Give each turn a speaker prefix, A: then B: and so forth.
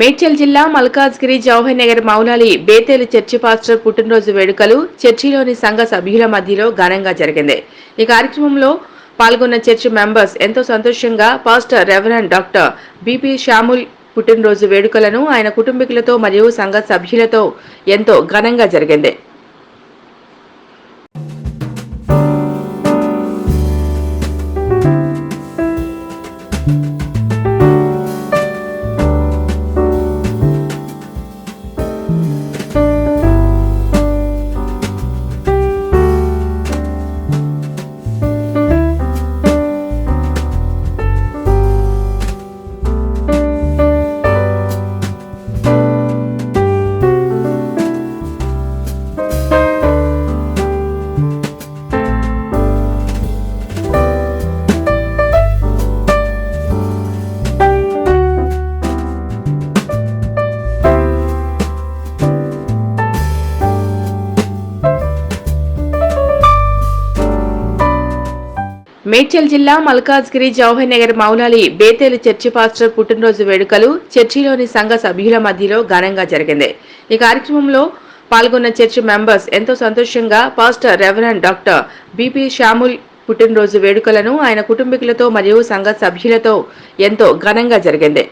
A: మేడ్చల్ జిల్లా Malkajgiri Jawahar Nagar Moulali Bethel church pastor పుట్టినరోజు వేడుకలు చర్చిలోని సంఘ సభ్యుల మధ్యలో ఘనంగా జరిగింది. ఈ కార్యక్రమంలో పాల్గొన్న చర్చి మెంబర్స్ ఎంతో సంతోషంగా pastor reverend doctor BP Samuel పుట్టినరోజు వేడుకలను ఆయన కుటుంబీకులతో మరియు సంఘ సభ్యులతో ఎంతో ఘనంగా జరిగింది. మేడ్చల్ జిల్లా Malkajgiri Jawahar Nagar Moulali Bethel church pastor పుట్టినరోజు వేడుకలు చర్చిలోని సంఘ సభ్యుల మధ్యలో ఘనంగా జరిగింది. ఈ కార్యక్రమంలో పాల్గొన్న చర్చి మెంబర్స్ ఎంతో సంతోషంగా pastor reverend doctor BP Samuel పుట్టినరోజు వేడుకలను ఆయన కుటుంబీకులతో మరియు సంఘ సభ్యులతో ఎంతో ఘనంగా జరిగింది.